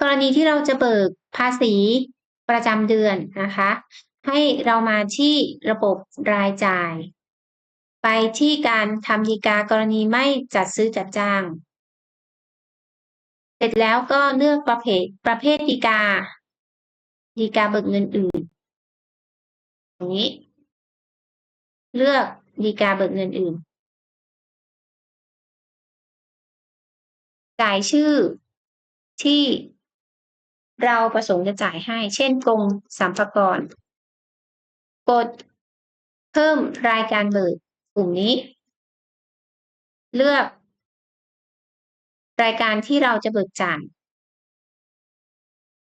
กรณีที่เราจะเบิกภาษีประจำเดือนนะคะ ให้เรามาที่ระบบรายจ่าย ไปที่การทำดีกากรณีไม่จัดซื้อจัดจ้าง เสร็จแล้วก็เลือกประเภทประเภทดีกาดีกาเบิกเงินอื่นอย่างนี้ เลือกดีกาเบิกเงินอื่น จ่ายชื่อที่ เราประสงค์จะจ่ายให้ เช่นกรมสรรพากรกดเพิ่มรายการเบิกกลุ่มนี้ เลือก รายการที่เราจะเบิกจ่าย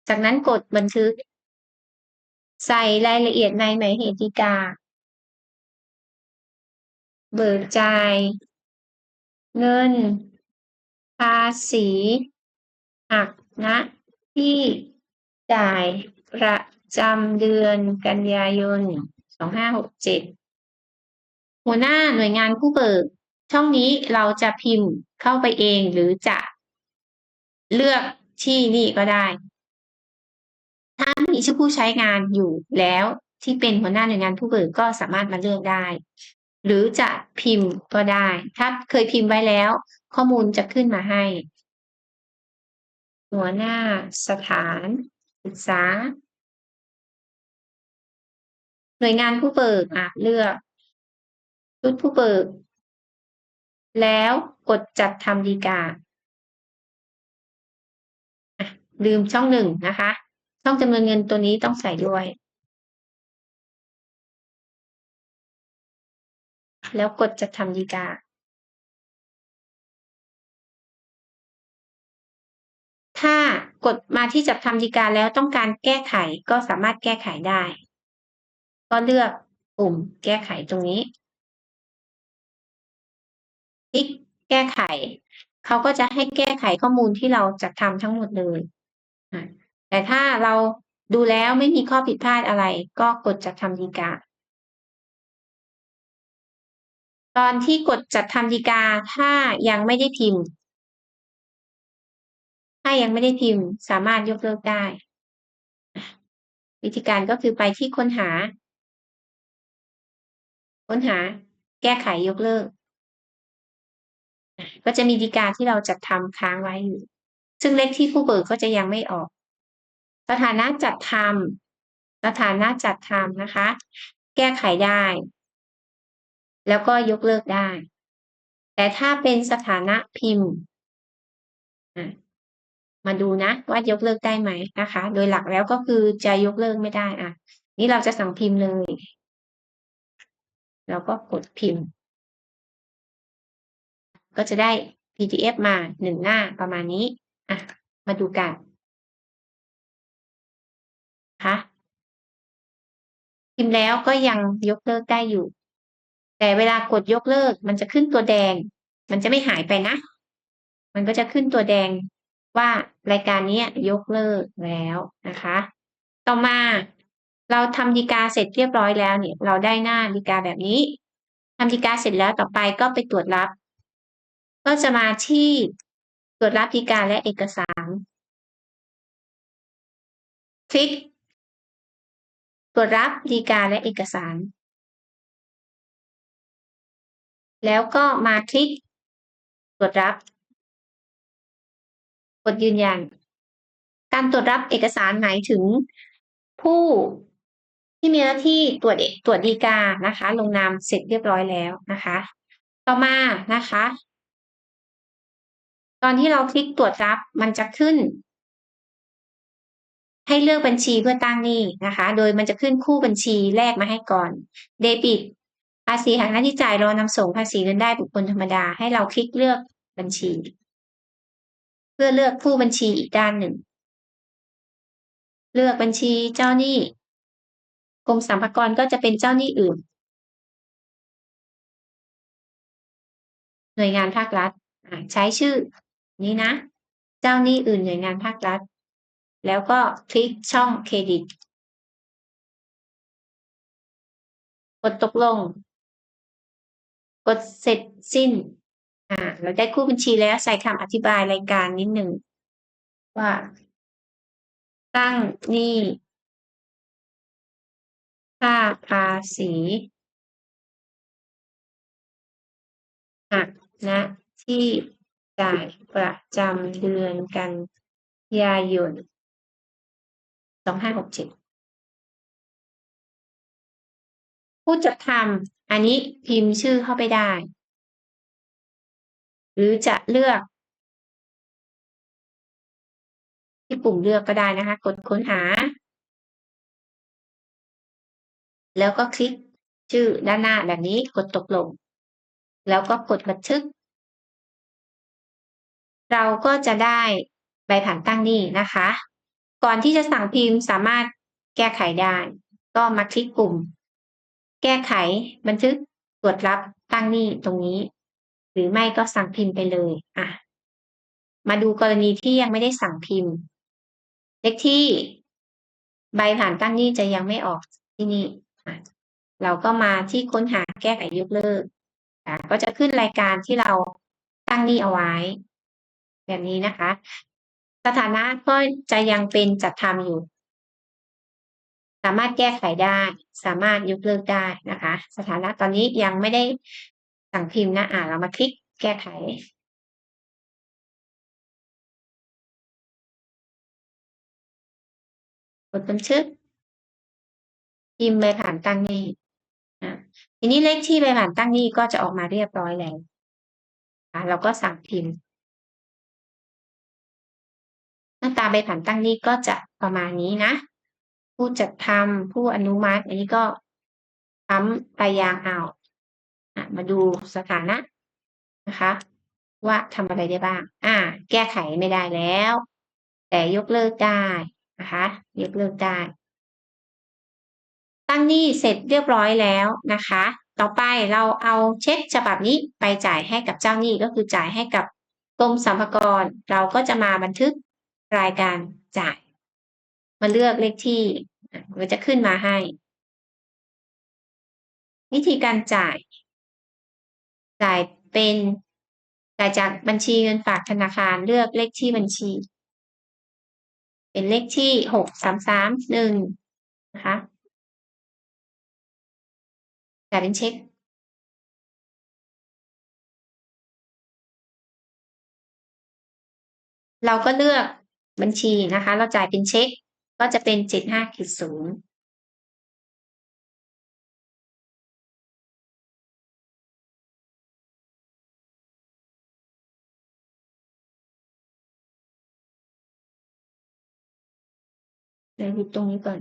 จากนั้นกดบันทึก ใส่รายละเอียดในหมายเหตุกา เบิกจ่าย เงิน ภาษีหักณ ที่จ่ายประจำเดือนกันยายน 2567 หัวหน้าหน่วยงานผู้เบิก ช่องนี้เราจะพิมพ์เข้าไปเองหรือจะเลือกที่นี่ก็ได้ ถ้ามีชื่อผู้ใช้งานอยู่แล้วที่เป็นหัวหน้าหน่วยงานผู้เบิกก็สามารถมาเลือกได้ หรือจะพิมพ์ก็ได้ ถ้าเคยพิมพ์ไว้แล้ว ข้อมูลจะขึ้นมาให้ หัวหน้าสถานศึกษา หน่วยงานผู้เบิกอะเลือกชุดผู้เบิก แล้วกดจัดทำดีกาอะลืมช่องหนึ่งนะคะ ช่องจำนวนเงินตัวนี้ต้องใส่ด้วย แล้วกดจัดทำดีกา ถ้ากดมาที่จัดทำดีกาแล้วต้องการแก้ไขก็สามารถแก้ไขได้ ก็เลือกปุ่มแก้ไขตรงนี้คลิกแก้ไข เขาก็จะให้แก้ไขข้อมูลที่เราจัดทำทั้งหมดเลยแต่ถ้าเราดูแล้วไม่มีข้อผิดพลาดอะไร ก็กดจัดทำดีกา ตอนที่กดจัดทำดีกาถ้ายังไม่ได้พิมพ์ ถ้ายังไม่ได้พิมพ์สามารถยกเลิกได้ วิธีการก็คือไปที่ค้นหา ค้นหา แก้ไขยกเลิก ก็จะมีดีกาที่เราจัดทำค้างไว้อยู่ ซึ่งเลขที่ผู้เบิกก็จะยังไม่ออก สถานะจัดทำสถานะจัดทำนะคะ แก้ไขได้ แล้วก็ยกเลิกได้ แต่ถ้าเป็นสถานะพิมพ์ มาดูนะว่ายกเลิกได้ไหมนะคะ โดยหลักแล้วก็คือจะยกเลิกไม่ได้อะ นี่เราจะสั่งพิมพ์เลยแล้วก็กดพิมพ์ ก็จะได้ PDF มาหนึ่งหน้าประมาณนี้อะมาดูกันคะพิมพ์แล้วก็ยังยกเลิกได้อยู่ แต่เวลากดยกเลิกมันจะขึ้นตัวแดง มันจะไม่หายไปนะ มันก็จะขึ้นตัวแดง ว่ารายการนี้ยกเลิกแล้วนะคะ ต่อมาเราทำดีกาเสร็จเรียบร้อยแล้วเนี่ย เราได้หน้าดีกาแบบนี้ทำดีกาเสร็จแล้วต่อไปก็ไปตรวจรับ ก็จะมาที่ตรวจรับดีกาและเอกสาร คลิก ตรวจรับดีกาและเอกสาร แล้วก็มาคลิก ตรวจรับ กดยืนยัน การตรวจรับเอกสารหมายถึงผู้ที่มีหน้าที่ตรวจตรวจดีกานะคะ ลงนามเสร็จเรียบร้อยแล้วนะคะ ต่อมานะคะ ตอนที่เราคลิกตรวจรับมันจะขึ้น ให้เลือกบัญชีเพื่อตั้งหนี้นะคะ โดยมันจะขึ้นคู่บัญชีแรกมาให้ก่อน เดบิตภาษีหักหน้าที่จ่ายรอนำส่งภาษีเงินได้บุคคลธรรมดา ให้เราคลิกเลือกบัญชี เพื่อเลือกผู้บัญชีอีกด้านหนึ่ง เลือกบัญชีเจ้าหนี้กรมสรรพากรก็จะเป็นเจ้าหนี้อื่น หน่วยงานภาครัฐใช้ชื่อ นี้นะ เจ้าหนี้อื่นหน่วยงานภาครัฐ แล้วก็คลิกช่องเครดิตกดตกลง กดเสร็จสิ้น อ่า เราได้คู่บัญชีแล้วใส่คำอธิบายรายการนิดหนึ่งว่า ตั้งหนี้ค่าภาษีหักณที่จ่ายประจำเดือนกันยายนสองห้าหกเจ็ดผู้จัดทำอันนี้พิมพ์ชื่อเข้าไปได้ หรือจะเลือก ที่ปุ่มเลือกก็ได้นะคะ กดค้นหา แล้วก็คลิกชื่อด้านหน้าแบบนี้กดตกลง แล้วก็กดบันทึก เราก็จะได้ใบผ่านตั้งหนี้นะคะ ก่อนที่จะสั่งพิมพ์สามารถแก้ไขได้ ก็มาคลิกปุ่ม แก้ไขบันทึกตรวจรับตั้งหนี้ตรงนี้ หรือไม่ก็สั่งพิมพ์ไปเลยอะมาดูกรณีที่ยังไม่ได้สั่งพิมพ์ เลขที่ใบผ่านตั้งนี้จะยังไม่ออกที่นี่ เราก็มาที่ค้นหาแก้ไขยกเลิกอะก็จะขึ้นรายการที่เราตั้งนี้เอาไว้ แบบนี้นะคะ สถานะก็จะยังเป็นจัดทำอยู่ สามารถแก้ไขได้ สามารถยกเลิกได้นะคะ สถานะตอนนี้ยังไม่ได้ สั่งพิมพ์นะอ่าเรามาคลิกแก้ไขกดบันทึกพิมพ์ใบผ่านตั้งหนี้อะทีนี้เลขที่ใบผ่านตั้งหนี้ก็จะออกมาเรียบร้อยแล้วอะเราก็สั่งพิมพ์หน้าตาใบผ่านตั้งหนี้ก็จะประมาณนี้นะ ผู้จัดทำผู้อนุมัติ อันนี้ก็ค้ำปลายยางเอา มาดูสถานะนะคะ ว่าทำอะไรได้บ้าง อ่า แก้ไขไม่ได้แล้ว แต่ยกเลิกได้นะคะ ยกเลิกได้ ตั้งหนี้เสร็จเรียบร้อยแล้วนะคะ ต่อไปเราเอาเช็คฉบับนี้ไปจ่ายให้กับเจ้าหนี้ก็คือจ่ายให้กับกรมสรรพากร เราก็จะมาบันทึกรายการจ่าย มาเลือกเลขที่มันจะขึ้นมาให้ วิธีการจ่าย จ่ายเป็นจ่ายจากบัญชีเงินฝากธนาคารเลือกเลขที่บัญชี เป็นเลขที่หกสามสามหนึ่งนะคะจ่ายเป็นเช็คเราก็เลือกบัญชีนะคะ เราจ่ายเป็นเช็ค ก็จะเป็นเจ็ดห้าคิดศูนย์ 再入冬一段。